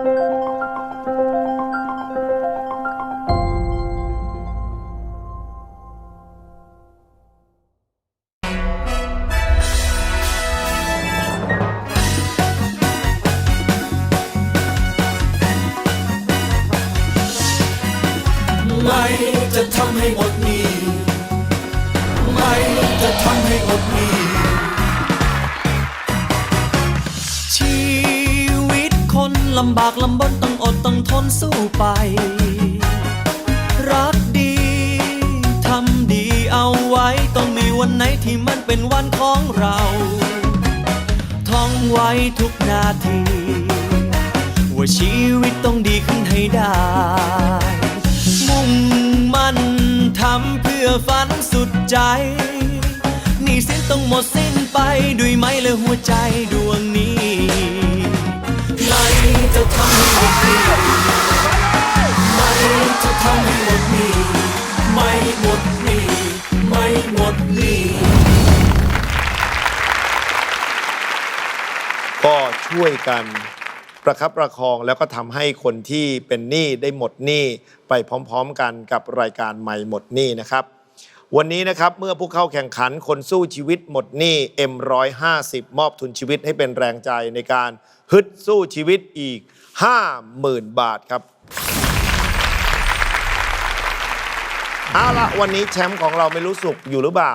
ไม่จะทำให้หมดหนี้ไม่จะทำให้อดหนี้ชี ลำบากลำบนต้องอดต้องทนสู้ไป รักดีทำดีเอาไว้ ต้องมีวันไหนที่มันเป็นวันของเรา ท่องไว้ทุกนาที ว่าชีวิตต้องดีขึ้นให้ได้ มุ่งมั่นทำเพื่อฝันสุดใจ นี่สิ้นต้องหมดสิ้นไปด้วยไหมและหัวใจดว ให้หมดหนี้ไม่หมดหนี้ไม่หมดหนี้ก็ช่วยกันประคับประคองแล้วก็ทำให้คนที่เป็นหนี้ได้หมดหนี้ไปพร้อมๆกันกับรายการใหม่หมดหนี้นะครับ วันนี้นะครับเมื่อผู้เข้าแข่งขันคนสู้ชีวิตหมดหนี้ M150 มอบทุนชีวิตให้เป็นแรงใจในการฮึดสู้ชีวิตอีก 50,000 บาทครับ เอาละวันนี้แชมป์ของเราไม่รู้สุกอยู่หรือเปล่า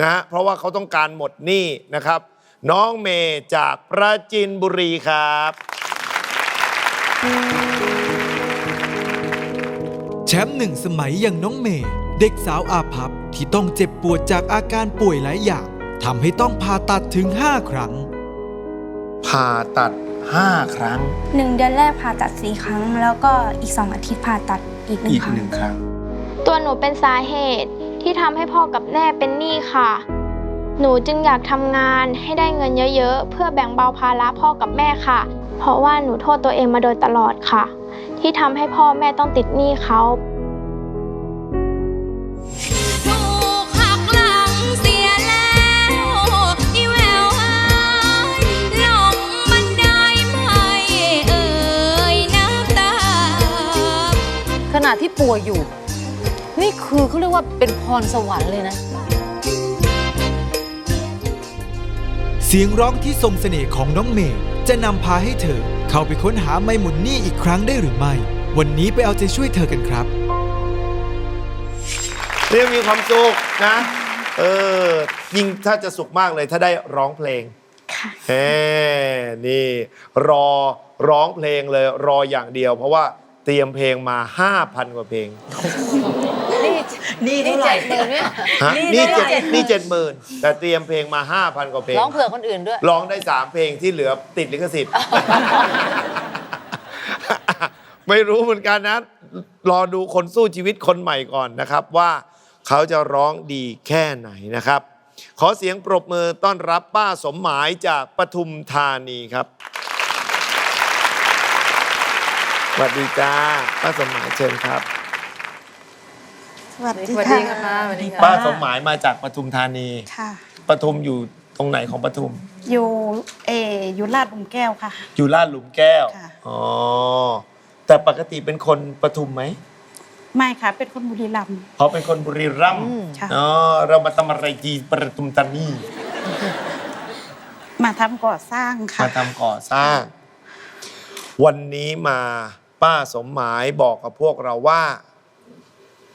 นะฮะเพราะว่าเขาต้องการหมดหนี้นะครับ น้องเมย์จากปราจินบุรีครับ แชมป์หนึ่งสมัยอย่างน้องเมย์เด็กสาวอาภัพที่ต้องเจ็บปวดจากอาการป่วยหลายอย่างทำให้ต้องผ่าตัดถึง 5 ครั้ง ผ่าตัด 5 ครั้ง หนึ่งเดือนแรกผ่าตัดสี่ครั้ง แล้วก็อีกสองอาทิตย์ผ่าตัดอีกหนึ่อีงกครั้ง หนึ่งครั้ง ตัวหนูเป็นสาเหตุที่ทำให้พ่อกับแม่เป็นหนี้ค่ะ หนูจึงอยากทำงานให้ได้เงินเยอะๆ เพื่อแบ่งเบาภาระพ่อกับแม่ค่ะ เพราะว่าหนูโทษตัวเองมาโดยตลอดค่ะ ที่ทำให้พ่อแม่ต้องติดหนี้เขาถูกหักหลังเสียแล้วอีแววเอ้ยลงบันไดไม่เอ่ยน้ำตาขณะที่ป่วยอยู่ นี่คือเขาเรียกว่าเป็นพรสวรรค์เลยนะ เสียงร้องที่ทรงเสน่ห์ของน้องเมย์จะนำพาให้เธอเข้าไปค้นหาไม่หมุนหนี้อีกครั้งได้หรือไม่ วันนี้ไปเอาใจช่วยเธอกันครับ เรียกมีความสุขนะ เออยิ่งถ้าจะสุขมากเลยถ้าได้ร้องเพลงค่ะเฮ้นี่ รอร้องเพลงเลยรออย่างเดียว เพราะว่าเตรียมเพลงมา 5,000 กว่าเพลง นี่นี่เท่าไหร่เนี่ยฮะนี่นี่ได้เจ็ด70,000นี่เจ็ดหมื่นแต่เตรียมเพลงมา 5,000 กว่าเพลงร้องเผื่อคนอื่นด้วย ร้องได้ 3 เพลงที่เหลือติดลิขสิทธิ์ ไม่รู้เหมือนกันนะ รอดูคนสู้ชีวิตคนใหม่ก่อนนะครับ ว่าเขาจะร้องดีแค่ไหนนะครับ ขอเสียงปรบมือต้อนรับป้าสมหมายจากปทุมธานีครับสวัสดีจ้าป้าสมหมายเชิญครับ สวัสดีสวัสค่ะดีค่ะ สวัสดีค่ะป้าสมหมายมาจากปทุมธานีค่ะ ปทุมอยู่ตรงไหนของปทุม อยู่เอออยู่ลาดหลุมแก้วค่ะ อยู่ลาดหลุมแก้วค่ะ อ๋อแต่ปกติเป็นคนปทุมไหมไม่ค่ะ เป็นคนบุรีรัมย์เขาเป็นคนบุรีรัมย์ค่ะ อ๋อเรามาทำอะไรที่ปทุมธานีมาทำก่อสร้างค่ะ มาทำก่อสร้าง วันนี้มาป้าสมหมายบอกกับพวกเราว่า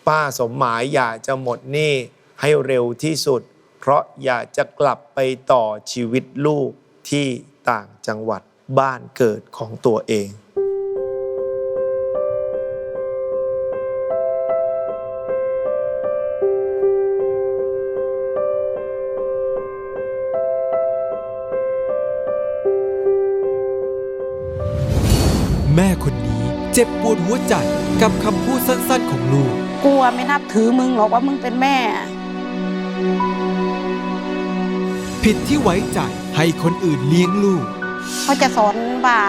ป้าสมหมายอยากจะหมดหนี้ให้เร็วที่สุด เพราะอยากจะกลับไปต่อชีวิตลูกที่ต่างจังหวัดบ้านเกิดของตัวเองแม่คนนี้เจ็บปวดหัวใจกับคำพูดสั้นๆของลูก กลัวไม่นับถือมึงหรอกว่ามึงเป็นแม่ ผิดที่ไว้ใจให้คนอื่นเลี้ยงลูก เขาจะสอนว่า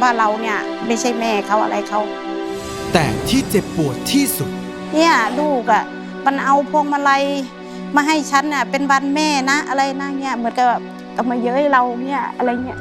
ว่าเราเนี่ยไม่ใช่แม่เขาอะไรเขา แต่ที่เจ็บปวดที่สุด เนี่ยลูกอะมันเอาพวงมาลัยมาให้ฉันน่ะเป็นวันแม่นะอะไรนะเนี่ยเหมือนกับแบบกับมาเย้ยเราเนี่ยอะไรเนี่ย